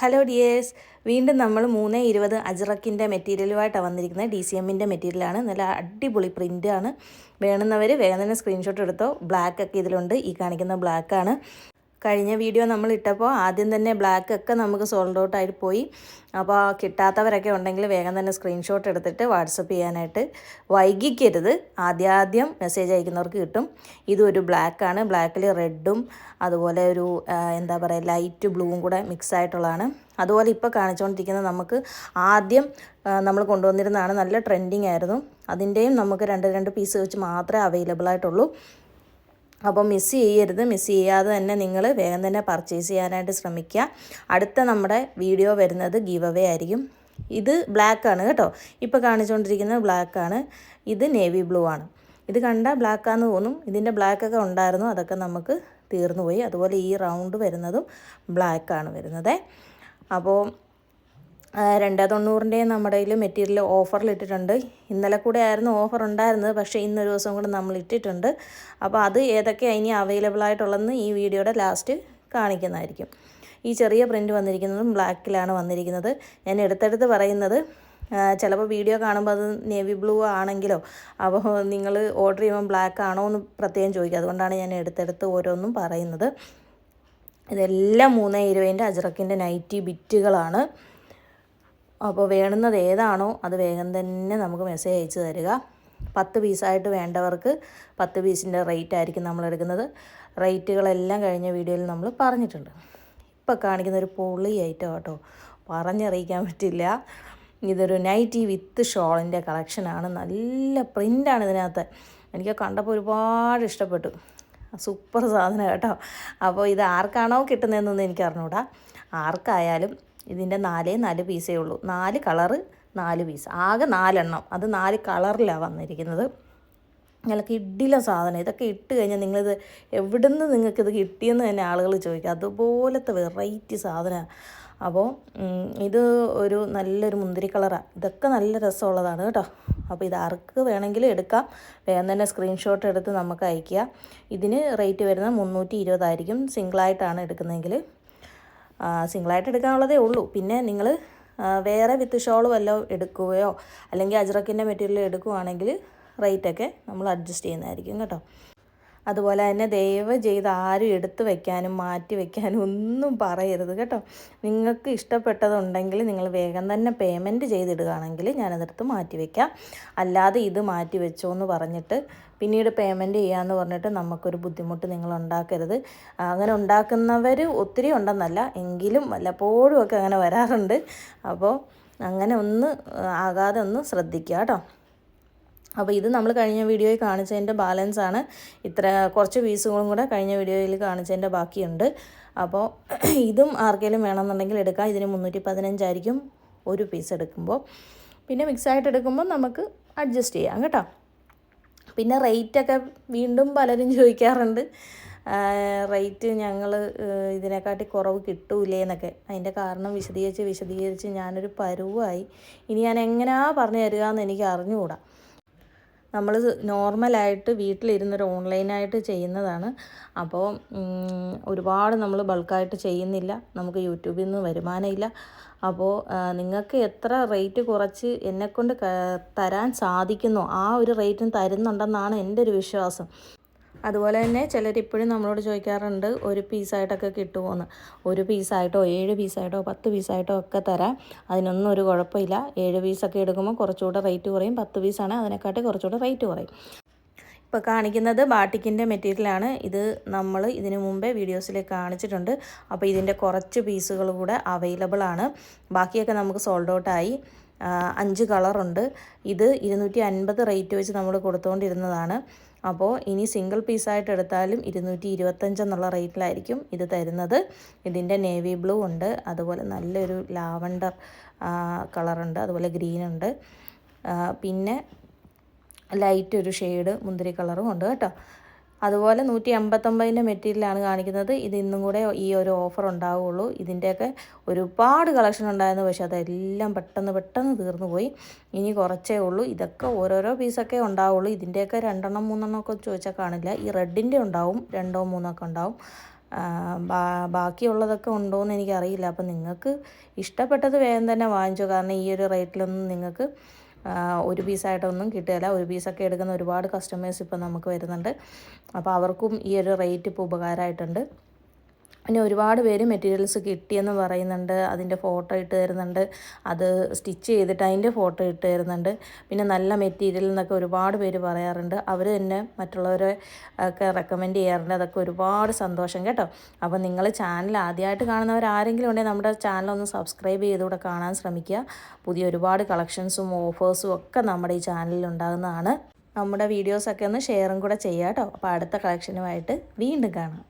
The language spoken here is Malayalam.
ഹലോ ഡിയേഴ്സ് വീണ്ടും നമ്മൾ മൂന്ന് ഇരുപത് അജ്രക്കിന്റെ മെറ്റീരിയലുമായിട്ടാണ് വന്നിരിക്കുന്നത്. ഡി സി എമ്മിന്റെ മെറ്റീരിയലാണ്. നല്ല അടിപൊളി പ്രിന്റാണ് വേണമെന്നവർ വേഗം തന്നെ സ്ക്രീൻഷോട്ട് എടുത്തോ. ബ്ലാക്ക് ഒക്കെ ഇതിലുണ്ട്. ഈ കാണിക്കുന്ന ബ്ലാക്കാണ് കഴിഞ്ഞ വീഡിയോ നമ്മൾ ഇട്ടപ്പോൾ ആദ്യം തന്നെ ബ്ലാക്ക് ഒക്കെ നമുക്ക് സോൾഡ് ഔട്ട് ആയിട്ട് പോയി. അപ്പോൾ കിട്ടാത്തവരൊക്കെ ഉണ്ടെങ്കിൽ വേഗം തന്നെ സ്ക്രീൻഷോട്ട് എടുത്തിട്ട് വാട്സപ്പ് ചെയ്യാനായിട്ട് വൈകിക്കരുത്. ആദ്യാദ്യം മെസ്സേജ് അയക്കുന്നവർക്ക് കിട്ടും. ഇതൊരു ബ്ലാക്കാണ്. ബ്ലാക്കിൽ റെഡും അതുപോലെ ഒരു എന്താ പറയുക ലൈറ്റ് ബ്ലൂവും കൂടെ മിക്സ് ആയിട്ടുള്ളതാണ് അതുപോലെ ഇപ്പോൾ കാണിച്ചുകൊണ്ടിരിക്കുന്നത് നമുക്ക് ആദ്യം നമ്മൾ കൊണ്ടുവന്നിരുന്നതാണ് നല്ല ട്രെൻഡിങ് ആയിരുന്നു. അതിന്റെയും നമുക്ക് രണ്ട് രണ്ട് പീസ് വെച്ച് മാത്രമേ അവൈലബിൾ ആയിട്ടുള്ളൂ. അപ്പോൾ മിസ് ചെയ്യരുത്. മിസ് ചെയ്യാതെ തന്നെ നിങ്ങൾ വേഗം തന്നെ പർച്ചേസ് ചെയ്യാനായിട്ട് ശ്രമിക്കുക. അടുത്ത നമ്മുടെ വീഡിയോ വരുന്നത് ഗീവ് അവേ ആയിരിക്കും. ഇത് ബ്ലാക്ക് ആണ് കേട്ടോ. ഇപ്പോൾ കാണിച്ചുകൊണ്ടിരിക്കുന്നത് ബ്ലാക്ക് ആണ്. ഇത് നേവി ബ്ലൂ ആണ്. ഇത് കണ്ടാൽ ബ്ലാക്കാന്ന് തോന്നും. ഇതിന്റെ ബ്ലാക്ക് ഒക്കെ ഉണ്ടായിരുന്നു. അതൊക്കെ നമുക്ക് തീർന്നു പോയി. അതുപോലെ ഈ റൗണ്ട് വരുന്നതും ബ്ലാക്ക് ആണ് വരുന്നത്. അപ്പോൾ രണ്ട് തൊണ്ണൂറിന്റെ നമ്മുടെ കയ്യിൽ മെറ്റീരിയൽ ഓഫറിൽ ഇട്ടിട്ടുണ്ട് ഇന്നലെ കൂടെ ആയിരുന്നു ഓഫർ ഉണ്ടായിരുന്നത് പക്ഷേ ഇന്നൊരു ദിവസം കൂടെ നമ്മൾ ഇട്ടിട്ടുണ്ട്. അപ്പോൾ അത് ഏതൊക്കെയാണ് ഇനി അവൈലബിൾ ആയിട്ടുള്ളതെന്ന് ഈ വീഡിയോയുടെ ലാസ്റ്റ് കാണിക്കുന്നതായിരിക്കും. ഈ ചെറിയ പ്രിന്റ് വന്നിരിക്കുന്നതും ബ്ലാക്കിലാണ് വന്നിരിക്കുന്നത്. ഞാൻ എടുത്തെടുത്ത് പറയുന്നത് ചിലപ്പോൾ വീഡിയോ കാണുമ്പോൾ അത് നേവി ബ്ലൂ ആണെങ്കിലോ അപ്പോൾ നിങ്ങൾ ഓർഡർ ചെയ്യുമ്പോൾ ബ്ലാക്ക് ആണോ എന്ന് പ്രത്യേകം ചോദിക്കുക അതുകൊണ്ടാണ് ഞാൻ എടുത്തെടുത്ത് ഓരോന്നും പറയുന്നത്. ഇതെല്ലാം മൂന്ന് ഇരുപതിന്റെ അജറക്കിന്റെ നൈറ്റി ബിറ്റുകളാണ് അപ്പോൾ വേണുന്നത് ഏതാണോ അത് വേഗം തന്നെ നമുക്ക് മെസ്സേജ് അയച്ചു തരിക. പത്ത് പീസായിട്ട് വേണ്ടവർക്ക് പത്ത് പീസിന്റെ റേറ്റ് ആയിരിക്കും നമ്മൾ എടുക്കുന്നത്. റേറ്റുകളെല്ലാം കഴിഞ്ഞ വീഡിയോയിൽ നമ്മൾ പറഞ്ഞിട്ടുണ്ട്. ഇപ്പോൾ കാണിക്കുന്ന ഒരു പൊളി ഐറ്റം കേട്ടോ പറഞ്ഞറിയിക്കാൻ പറ്റില്ല. ഇതൊരു നൈറ്റി വിത്ത് ഷോളിന്റെ കളക്ഷനാണ് നല്ല പ്രിന്റാണ് ഇതിനകത്ത്. എനിക്ക് കണ്ടപ്പോൾ ഒരുപാട് ഇഷ്ടപ്പെട്ടു. സൂപ്പർ സാധനം കേട്ടോ. അപ്പോൾ ഇത് ആർക്കാണോ കിട്ടുന്നതെന്നൊന്നും എനിക്ക് അറിഞ്ഞൂടാ. ആർക്കായാലും ഇതിന്റെ നാലേ നാല് പീസേ ഉള്ളൂ. നാല് കളറ് നാല് പീസ്. ആകെ നാലെണ്ണം. അത് നാല് കളറിലാണ് വന്നിരിക്കുന്നത്. നല്ല കിഡില സാധനം. ഇതൊക്കെ ഇട്ട് കഴിഞ്ഞാൽ നിങ്ങളിത് എവിടെ നിന്ന് നിങ്ങൾക്കിത് കിട്ടിയെന്ന് തന്നെ ആളുകൾ ചോദിക്കും. അതുപോലത്തെ വെറൈറ്റി സാധനമാണ്. അപ്പോൾ ഇത് ഒരു നല്ലൊരു മുന്തിരി കളറാണ് ഇതൊക്കെ നല്ല രസമുള്ളതാണ് കേട്ടോ. അപ്പോൾ ഇത് ആർക്ക് വേണമെങ്കിലും എടുക്കാം. വേഗം തന്നെ സ്ക്രീൻഷോട്ട് എടുത്ത് നമുക്ക് അയക്കുക ഇതിന് റേറ്റ് വരുന്നത് മുന്നൂറ്റി ഇരുപതായിരിക്കും. സിംഗിളായിട്ടാണ് എടുക്കുന്നതെങ്കിൽ. സിംഗിളായിട്ട് എടുക്കാനുള്ളതേ ഉള്ളൂ. പിന്നെ നിങ്ങൾ വേറെ വിത്ത് ഷോൾ വല്ലതും എടുക്കുകയോ അല്ലെങ്കിൽ അജ്രക്കിന്റെ മെറ്റീരിയൽ എടുക്കുകയാണെങ്കിൽ റേറ്റൊക്കെ നമ്മൾ അഡ്ജസ്റ്റ് ചെയ്യുന്നതായിരിക്കും കേട്ടോ. അതുപോലെ തന്നെ ദയവ് ചെയ്ത് ആരും എടുത്തു വെക്കാനും മാറ്റി വെക്കാനും ഒന്നും പറയരുത് കേട്ടോ. നിങ്ങൾക്ക് ഇഷ്ടപ്പെട്ടതുണ്ടെങ്കിൽ നിങ്ങൾ വേഗം തന്നെ പേയ്മെന്റ് ചെയ്തിടുകയാണെങ്കിൽ ഞാനതെടുത്ത് മാറ്റി വയ്ക്കാം അല്ലാതെ ഇത് മാറ്റി വെച്ചോ എന്ന് പറഞ്ഞിട്ട് പിന്നീട് പേയ്മെന്റ് ചെയ്യാമെന്ന് പറഞ്ഞിട്ട് നമുക്കൊരു ബുദ്ധിമുട്ട് നിങ്ങൾ ഉണ്ടാക്കരുത്. അങ്ങനെ ഉണ്ടാക്കുന്നവർ ഒത്തിരി ഉണ്ടെന്നല്ല എങ്കിലും വല്ലപ്പോഴും ഒക്കെ അങ്ങനെ വരാറുണ്ട്. അപ്പോൾ അങ്ങനെ ഒന്ന് ആകാതെ ഒന്ന് ശ്രദ്ധിക്കുക കേട്ടോ. അപ്പോൾ ഇത് നമ്മൾ കഴിഞ്ഞ വീഡിയോയിൽ കാണിച്ചതിന്റെ ബാലൻസ് ആണ്. ഇത്ര കുറച്ച് പീസുകളും കൂടെ കഴിഞ്ഞ വീഡിയോയിൽ കാണിച്ചതിന്റെ ബാക്കിയുണ്ട്. അപ്പോൾ ഇതും ആർക്കെങ്കിലും വേണമെന്നുണ്ടെങ്കിൽ എടുക്കാം. ഇതിന് മുന്നൂറ്റി പതിനഞ്ചായിരിക്കും ഒരു പീസ് എടുക്കുമ്പോൾ. പിന്നെ മിക്സായിട്ട് എടുക്കുമ്പോൾ നമുക്ക് അഡ്ജസ്റ്റ് ചെയ്യാം കേട്ടോ. പിന്നെ റേറ്റൊക്കെ വീണ്ടും പലരും ചോദിക്കാറുണ്ട്. റേറ്റ് ഞങ്ങൾ ഇതിനെക്കാട്ടി കുറവ് കിട്ടൂലേ എന്നൊക്കെ. അതിന്റെ കാരണം വിശദീകരിച്ച് വിശദീകരിച്ച് ഞാനൊരു പരുവായി. ഇനി ഞാൻ എങ്ങനെയാ പറഞ്ഞു തരിക എന്ന് എനിക്ക് അറിഞ്ഞുകൂടാ. നമ്മൾ നോർമലായിട്ട് വീട്ടിലിരുന്നൊരു ഓൺലൈനായിട്ട് ചെയ്യുന്നതാണ്. അപ്പോൾ ഒരുപാട് നമ്മൾ ബൾക്കായിട്ട് ചെയ്യുന്നില്ല. നമുക്ക് യൂട്യൂബിൽ നിന്ന് വരുമാനമില്ല അപ്പോൾ നിങ്ങൾക്ക് എത്ര റേറ്റ് കുറച്ച് എന്നെക്കൊണ്ട് തരാൻ സാധിക്കുന്നു ആ ഒരു റേറ്റിന് തരുന്നുണ്ടെന്നാണ് എന്റെ ഒരു വിശ്വാസം. അതുപോലെ തന്നെ ചിലർ ഇപ്പോഴും നമ്മളോട് ചോദിക്കാറുണ്ട് ഒരു പീസായിട്ടൊക്കെ കിട്ടുമോയെന്ന് ഒരു പീസായിട്ടോ ഏഴ് പീസായിട്ടോ പത്ത് പീസായിട്ടോ ഒക്കെ തരാം. അതിനൊന്നും ഒരു കുഴപ്പമില്ല. ഏഴ് പീസൊക്കെ എടുക്കുമ്പോൾ കുറച്ചുകൂടെ റേറ്റ് കുറയും. പത്ത് പീസാണ് അതിനെക്കാട്ടി കുറച്ചുകൂടെ റേറ്റ് കുറയും. ഇപ്പോൾ കാണിക്കുന്നത് ബാട്ടിക്കിന്റെ മെറ്റീരിയലാണ് ഇത് നമ്മൾ ഇതിനു മുമ്പേ വീഡിയോസിൽ കാണിച്ചിട്ടുണ്ട്. അപ്പോൾ ഇതിന്റെ കുറച്ച് പീസുകൾ കൂടെ അവൈലബിൾ ആണ്. ബാക്കിയൊക്കെ നമുക്ക് സോൾഡ് ഔട്ടായി അഞ്ച് കളറുണ്ട് ഇത് ഇരുന്നൂറ്റി അൻപത് റേറ്റ് വെച്ച് നമ്മൾ കൊടുത്തുകൊണ്ടിരുന്നതാണ് അപ്പോൾ ഇനി സിംഗിൾ പീസായിട്ട് എടുത്താലും ഇരുന്നൂറ്റി ഇരുപത്തഞ്ച് എന്നുള്ള റേറ്റിലായിരിക്കും ഇത് തരുന്നത്. ഇതിന്റെ നേവി ബ്ലൂ ഉണ്ട് അതുപോലെ നല്ലൊരു ലാവണ്ടർ കളറുണ്ട് അതുപോലെ ഗ്രീൻ ഉണ്ട്. പിന്നെ ലൈറ്റ് ഒരു ഷെയ്ഡ് മുന്തിരി കളറും ഉണ്ട് കേട്ടോ. അതുപോലെ നൂറ്റി അമ്പത്തൊമ്പതിന്റെ മെറ്റീരിയലാണ് കാണിക്കുന്നത്. ഇത് ഇന്നും കൂടെ ഈ ഒരു ഓഫർ ഉണ്ടാവുകയുള്ളൂ ഇതിന്റെയൊക്കെ ഒരുപാട് കളക്ഷൻ ഉണ്ടായിരുന്നു. പക്ഷേ അതെല്ലാം പെട്ടെന്ന് പെട്ടെന്ന് തീർന്നു പോയി ഇനി കുറച്ചേ ഉള്ളൂ. ഇതൊക്കെ ഓരോരോ പീസൊക്കെ ഉണ്ടാവുള്ളൂ. ഇതിന്റെയൊക്കെ രണ്ടെണ്ണം മൂന്നെണ്ണം ഒക്കെ ചോദിച്ചാൽ കാണില്ല. ഈ റെഡിന്റെ ഉണ്ടാവും. രണ്ടോ മൂന്നോ ഒക്കെ ഉണ്ടാവും. ബാക്കിയുള്ളതൊക്കെ ഉണ്ടോയെന്ന് എനിക്കറിയില്ല. അപ്പം നിങ്ങൾക്ക് ഇഷ്ടപ്പെട്ടത് വേഗം തന്നെ വാങ്ങിച്ചോ. കാരണം ഈ ഒരു റേറ്റിലൊന്നും നിങ്ങൾക്ക് ഒരു പീസായിട്ടൊന്നും കിട്ടുകയില്ല. ഒരു പീസൊക്കെ എടുക്കുന്ന ഒരുപാട് കസ്റ്റമേഴ്സ് ഇപ്പം നമുക്ക് വരുന്നുണ്ട്. അപ്പോൾ അവർക്കും ഈ ഒരു റേറ്റ് ഇപ്പോൾ ഉപകാരമായിട്ടുണ്ട്. പിന്നെ ഒരുപാട് പേര് മെറ്റീരിയൽസ് കിട്ടിയെന്ന് പറയുന്നുണ്ട് അതിന്റെ ഫോട്ടോ ഇട്ട് തരുന്നുണ്ട് അത് സ്റ്റിച്ച് ചെയ്തിട്ട് അതിന്റെ ഫോട്ടോ ഇട്ട് തരുന്നുണ്ട്. പിന്നെ നല്ല മെറ്റീരിയൽ എന്നൊക്കെ ഒരുപാട് പേര് പറയാറുണ്ട്. അവർ തന്നെ മറ്റുള്ളവരെ ഒക്കെ റെക്കമെൻഡ് ചെയ്യാറുണ്ട്. അതൊക്കെ ഒരുപാട് സന്തോഷം കേട്ടോ. അപ്പോൾ നിങ്ങൾ ചാനൽ ആദ്യമായിട്ട് കാണുന്നവർ ആരെങ്കിലും ഉണ്ടെങ്കിൽ നമ്മുടെ ചാനൽ ഒന്ന് സബ്സ്ക്രൈബ് ചെയ്തുകൂടെ കാണാൻ ശ്രമിക്കുക. പുതിയ ഒരുപാട് കളക്ഷൻസും ഓഫേഴ്സും ഒക്കെ നമ്മുടെ ഈ ചാനലിൽ ഉണ്ടാകുന്നതാണ്. നമ്മുടെ വീഡിയോസൊക്കെ ഒന്ന് ഷെയറും കൂടെ ചെയ്യാം കേട്ടോ. അപ്പോൾ അടുത്ത കളക്ഷനുമായിട്ട് വീണ്ടും കാണാം.